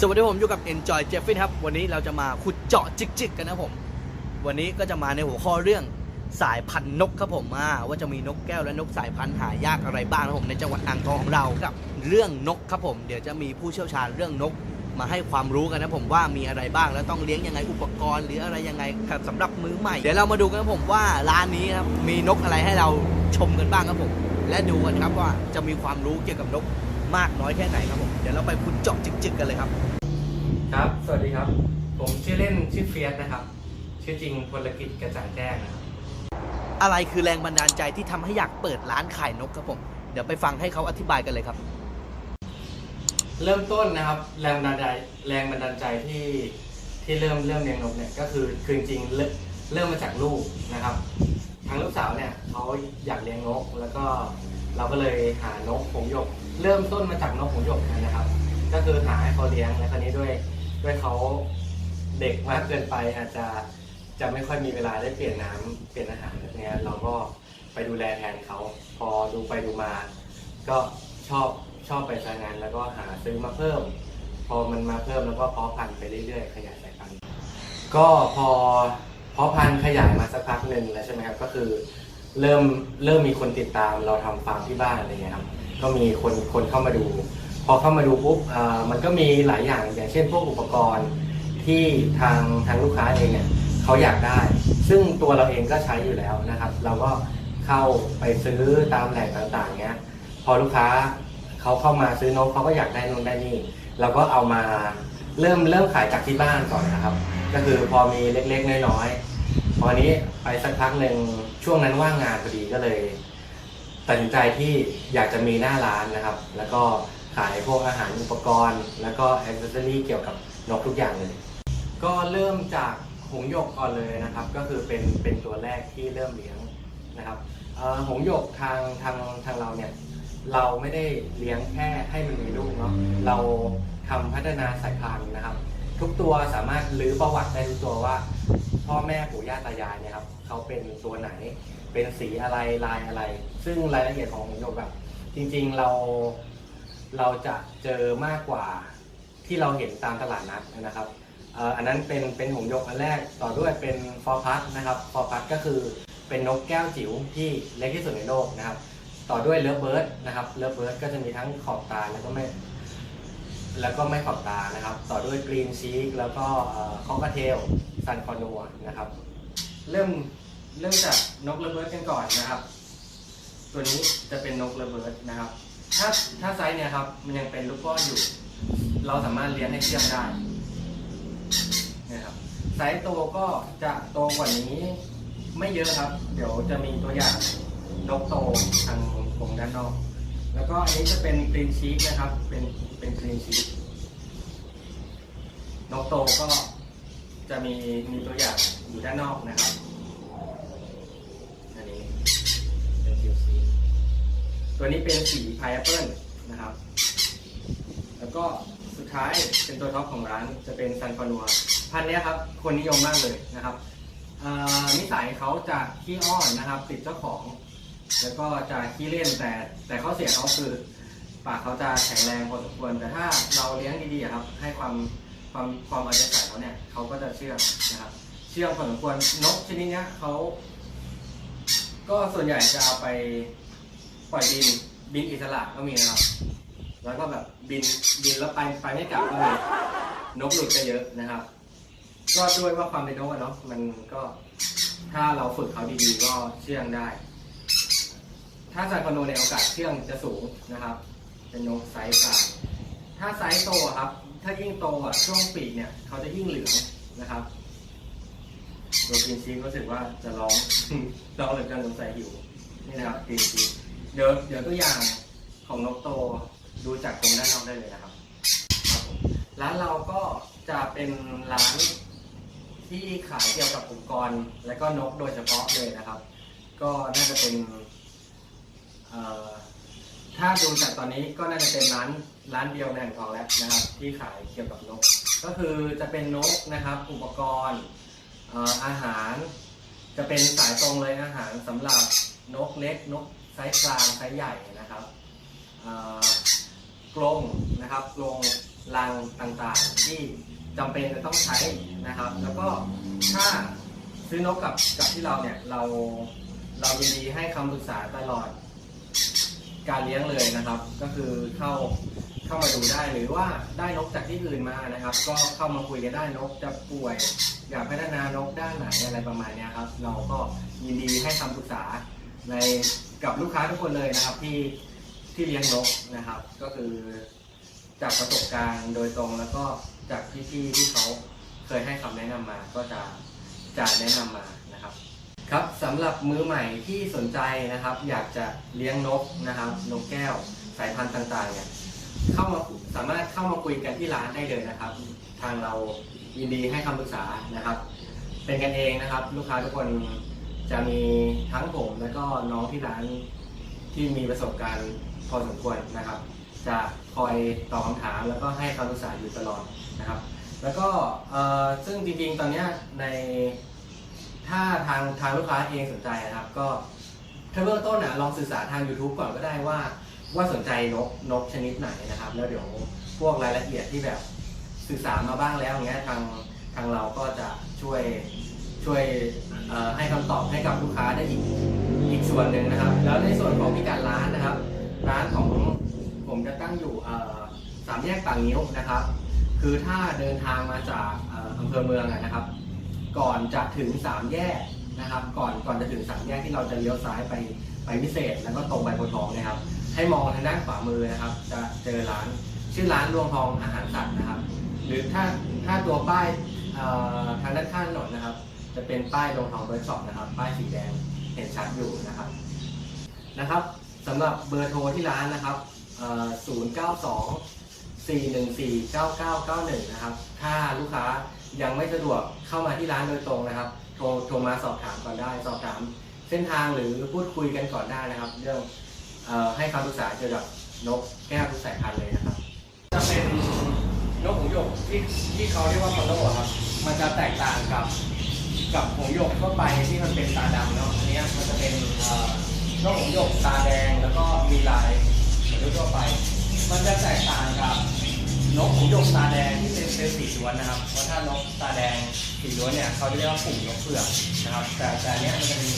สวัสดีผมอยู่กับ Enjoy Jeffy ครับ วันนี้เราจะมาขุดเจาะจิกๆกันนะผม วันนี้ก็จะมาในหัวข้อเรื่องสายพันธุ์นกครับผมว่าจะมีนกแก้วและนกสายพันธุ์หายากอะไรบ้างนะครับผมในจังหวัดอ่างทองของเรากับ เรื่องนกครับผม เดี๋ยวจะมีผู้เชี่ยวชาญเรื่องนก มาให้ความรู้กันนะผมว่ามีอะไรบ้างแล้วต้องเลี้ยงยังไงอุปกรณ์ หรืออะไรยังไงครับสำหรับมือใหม่เดี๋ยวเรามาดูกันครับผมว่าร้านนี้ครับมีนกอะไรให้เราชมกันบ้างครับผม และดูกันครับว่าจะมีความรู้เกี่ยวกับนกมากน้อยแค่ไหนครับผม ดี๋ยวเราไปขุดเจาะจิกๆกันเลยครับ ครับ สวัสดีครับ ผมชื่อเล่นชื่อเฟียสนะครับ ชื่อจริงพลกิจกระจ่างแจ้งนะครับ อะไรคือแรงบันดาลใจที่ทำให้อยากเปิดร้านขายนกครับผม เดี๋ยวไปฟังให้เขาอธิบายกันเลยครับ เริ่มต้นนะครับ แรงบันดาลใจแรงบันดาลใจที่ที่เริ่มเริ่มเลี้ยงนกเนี่ยก็คือคือจริงๆเริ่มเริ่มมาจากลูกนะครับทางลูกสาวเนี่ยเขาอยากเลี้ยงนก แล้วก็เราก็เลยหานกหงส์หยก เริ่มต้นมาจากนกหงหยกนะครับ ก็คือหาให้เขาเลี้ยงแล้วคราวนี้ด้วยด้วยเขาเด็กมากเกินไปอาจจะจะไม่ค่อยมีเวลาได้เปลี่ยนน้ำเปลี่ยนอาหารแบบเนี้ยเราก็ไปดูแลแทนเขาพอดูไปดูมา ก็ชอบชอบไปซะงานแล้วก็หาซื้อมาเพิ่ม พอมันมาเพิ่มแล้วก็เพาะพันธุ์ไปเรื่อยๆ ขยายสายพันธุ์ก็พอเพาะพันธุ์ขยายมาสักพักหนึ่งแล้วใช่ไหมครับก็คือ เริ่มเริ่มมีคนติดตามเราทำฟาร์มที่บ้านอะไรเงี้ยครับ ก็มีคนคนเข้ามาดู พอเข้ามาดูปุ๊บมันก็มีหลายอย่างอย่างเช่น พวกอุปกรณ์ที่ทางทางลูกค้าเองเนี่ยเขาอยากได้ ซึ่งตัวเราเองก็ใช้อยู่แล้วนะครับ เราก็เข้าไปซื้อตามแหล่งต่างๆเงี้ยพอลูกค้าเขาเข้ามาซื้อนกเขาก็อยากได้นนได้นี่เราก็เอามาเริ่มเริ่มขายจากที่บ้านก่อนนะครับ ก็คือพอมีเล็กๆน้อยๆพอนี้ไปสักพักหนึ่งช่วงนั้นว่างงานพอดีก็เลย ตัดสินใจที่อยากจะมีหน้าร้านนะครับ แล้วก็ขายพวกอาหารอุปกรณ์ แล้วก็แอ c เซอรี่เกี่ยวกับนกทุกอย่างเลย ก็เริ่มจากหงหยกก่อนเลยนะครับ ก็คือเป็นเป็นตัวแรกที่เริ่มเลี้ยงนะครับหงหยกทางทางทางเราเนี่ยเราไม่ได้เลี้ยงแค่ให้มันมีลูกเนาะเราทำพัฒนาสายพันธุ์นะครับ ทุกตัวสามารถรื้อประวัติได้ทุกตัวว่า พ่อแม่ปู่ย่าตายายเนี่ยครับเขาเป็นตัวไหน เป็นสีอะไรลายอะไร ซึ่งรายละเอียดของหงส์หยกแบบจริงๆเราเราจะเจอมากกว่าที่เราเห็นตามตลาดนัดนะครับอันนั้นเป็นเป็นหงส์หยกอันแรกต่อด้วยเป็นฟอร์พัสนะครับฟอร์พัสก็คือเป็นนกแก้วจิ๋วที่เล็กที่สุดในโลกนะครับ ต่อด้วยเลิฟเบิร์ดนะครับเลิฟเบิร์ดก็จะมีทั้งขอบตาแล้วก็ไม่ แล้วก็ไม่ขอบตานะครับ ต่อด้วยกรีนชีกแล้วก็คอกเทลซันคอนัวนะครับ เริ่มเริ่มจากนกเลิฟเบิดกันก่อนนะครับ ตัวนี้จะเป็นนกเลิฟเบิดนะครับ ถ้าถ้าไซส์เนี่ยครับมันยังเป็นลูกป้อนอยู่ เราสามารถเลี้ยงให้เชื่องได้นะครับไซส์โตก็จะโตกว่านี้ไม่เยอะครับ เดี๋ยวจะมีตัวอย่างนกโตทางตรงด้านนอก แล้วก็อันนี้จะเป็นกรีนชีสนะครับ เป็นเป็นกรีนชีสนกโตก็จะมีมีตัวอย่างอยู่ด้านนอกนะครับ อันนี้เป็นกรีนชีสตัวนี้เป็นสีพายแอปเปิลนะครับ แล้วก็สุดท้ายเป็นตัวท็อปของร้านจะเป็นซันฟานัวพันนี้ครับ คนนิยมมากเลยนะครับนิสัยเขาจะขี้อ้อนนะครับ ติดเจ้าของ แล้วก็จะขี้เล่นแต่แต่ข้อเสียเขาคือปากเขาจะแข็งแรงพอสมควรแต่ถ้าเราเลี้ยงดีๆครับ ให้ความความความเอาใจใส่เขาเนี่ยเขาก็จะเชื่องนะครับ เชื่องพอสมควรนกชนิดเนี้ยเขาก็ส่วนใหญ่จะเอาไปปล่อยบินบินอิสระก็มีนะครับ แล้วก็แบบบินบินแล้วไปไปไม่กลับก็มีนกหลุดก็เยอะนะครับ ก็ด้วยว่าความเป็นนกอะเนาะมันก็ถ้าเราฝึกเขาดีๆก็เชื่องได้ ถ้าซานคอนโดในโอกาสเชื่องจะสูงนะครับ เป็นนกไซส์กลางถ้าไซส์โตครับ ถ้ายิ่งโตอะช่วงปีกเนี่ยเขาจะยิ่งเหลืองนะครับโดยกรีนชีรู้สึกว่าจะร้องร้องเหลือเกินสงสัยหิวนี่นะครับกรีนชีเดี๋ยวเดี๋ยวตัวอย่างของนกโตดูจากตรงด้านนอกได้เลยนะครับครับผมร้านเราก็จะเป็นร้านที่ขายเกี่ยวกับอุปกรณ์ และก็นกโดยเฉพาะเลยนะครับ ก็น่าจะเป็น ถ้าดูจากตอนนี้ก็น่าจะเป็นร้านร้านเดียวในแห่งทองแล้วนะครับ ที่ขายเกี่ยวกับนก ก็คือจะเป็นนกนะครับ อุปกรณ์อาหาร จะเป็นสายตรงเลยอาหารสำหรับนกเล็กนกไซส์กลางไซส์ใหญ่นะครับกรงนะครับกรงรังต่างๆ ที่จำเป็นจะต้องใช้นะครับ แล้วก็ถ้าซื้อนกกับกับที่เราเนี่ยเราเรายินดีให้คำปรึกษาตลอด การเลี้ยงเลยนะครับ ก็คือเข้าเข้ามาดูได้หรือว่าได้นกจากที่อื่นมานะครับ ก็เข้ามาคุยกันได้นกจะป่วย อยากพัฒนานกด้านไหนอะไรประมาณนี้ครับ เราก็ยินดีให้คำปรึกษาในกับลูกค้าทุกคนเลยนะครับที่ที่เลี้ยงนกนะครับ ก็คือจากประสบการณ์โดยตรงแล้วก็จากพี่ๆที่เขาเคยให้คำแนะนำมาก็จะจะแนะนำมานะครับ ครับสำหรับมือใหม่ที่สนใจนะครับ อยากจะเลี้ยงนกนะครับนกแก้วสายพันธุ์ต่างๆเนี่ยเข้ามาสามารถเข้ามาคุยกันที่ร้านได้เลยนะครับ ทางเรายินดีให้คำปรึกษานะครับ เป็นกันเองนะครับ ลูกค้าทุกคนจะมีทั้งผมแล้วก็น้องที่ร้านที่มีประสบการณ์พอสมควรนะครับ จะคอยตอบคำถามแล้วก็ให้คำปรึกษาอยู่ตลอดนะครับ แล้วก็ซึ่งจริงๆตอนนี้ในาทางทางลูกค้าเองสนใจนะครับ ก็ถ้าเบื้องต้นอะลองศึกษาทาง YouTube ก่อนก็ได้ว่าว่าสนใจนกนกชนิดไหนนะครับ แล้วเดี๋ยวพวกรายละเอียดที่แบบศึกษามาบ้างแล้วอย่างเงี้ยทางทางเราก็จะช่วยช่วยให้คำตอบให้กับลูกค้าได้อีกอีกส่วนหนึ่งนะครับ แล้วในส่วนของพิกัดร้านนะครับ ร้านของผมจะตั้งอยู่สามแยกต่างนิ้วนะครับ คือถ้าเดินทางมาจากอำเภอเมืองนะครับ ก่อนจะถึงสามแยก นะครับ ก่อนก่อนจะถึงสามแยกที่เราจะเลี้ยวซ้ายไปไปพิเศษ แล้วก็ตรงไปโพธิ์ทองนะครับ ให้มองทางด้านขวามือนะครับ จะเจอร้านชื่อร้านรวงทองอาหารสัตว์นะครับ หรือถ้าถ้าตัวป้ายทางด้านข้างถนนนะครับ จะเป็นป้ายรวงทองเบิร์ช็อปนะครับ ป้ายสีแดงเห็นชัดอยู่นะครับนะครับสำหรับเบอร์โทรที่ร้านนะครับเอ่อ092 414-9991 นะครับ ถ้าลูกค้ายังไม่สะดวกเข้ามาที่ร้านโดยตรงนะครับ โทรโทรมาสอบถามก่อนได้ สอบถามเส้นทางหรือพูดคุยกันก่อนได้นะครับ เรื่องเออให้คำปรึกษาเกี่ยวกับนกแก้วทุกสายพันธุ์เลยนะครับ จะเป็นนกหงส์หยกที่ที่เขาเรียกว่าฟอลโล่ครับ มันจะแตกต่างกับกับหงส์หยกทั่วไปที่มันเป็นตาดำเนาะ อันเนี้ยมันจะเป็นเอ่อนกหงส์หยกตาแดงแล้วก็มีลายเหมือนทั่วไป มันจะแตกต่างกับ นกหงส์หยกตาแดงที่เป็นเป็นสีล้วนนะครับ เพราะถ้านกตาแดงสีล้วนเนี่ยเขาจะเรียกว่าปุ่มนกเผือกนะครับ แต่แต่เนี้ยมันจะเป็น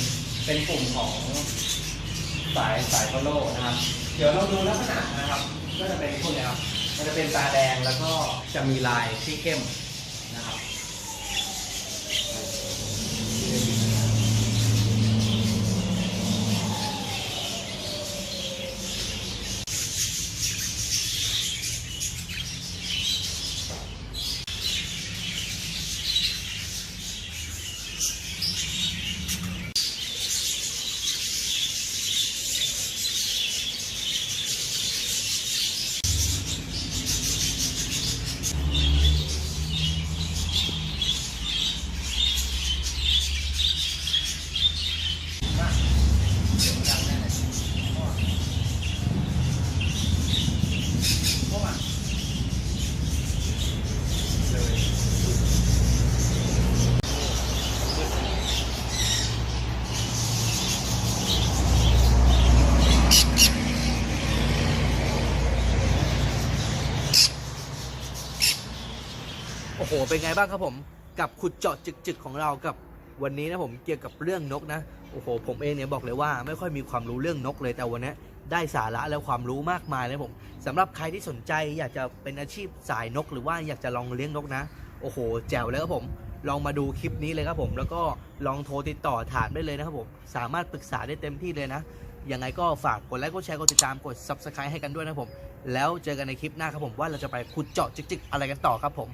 เป็นปุ่มของสายสายฟลโลนะครับ เดี๋ยวเราดูลักษณะนะครับ ก็จะเป็นพวกเนี้ยครับ มันจะเป็นตาแดงแล้วก็จะมีลายที่เข้มนะครับ โอ้โห เป็นไงบ้างครับผม กับขุดเจาะจึกๆของเรากับวันนี้นะผมเกี่ยวกับเรื่องนกนะ โอ้โห ผมเองเนี่ยบอกเลยว่าไม่ค่อยมีความรู้เรื่องนกเลยแต่วันนี้ได้สาระและความรู้มากมายเลยผมสำหรับใครที่สนใจอยากจะเป็นอาชีพสายนก หรือว่าอยากจะลองเลี้ยงนกนะ โอ้โห แจ๋วเลยครับผมลองมาดูคลิปนี้เลยครับผม แล้วก็ลองโทรติดต่อถามได้เลยนะครับผม สามารถปรึกษาได้เต็มที่เลยนะยังไงก็ฝากกดไลค์กดแชร์กดติดตามกด subscribe ให้กันด้วยนะครับผม แล้วเจอกันในคลิปหน้าครับผมว่าเราจะไปขุดเจาะจิกๆ อะไรกันต่อครับผม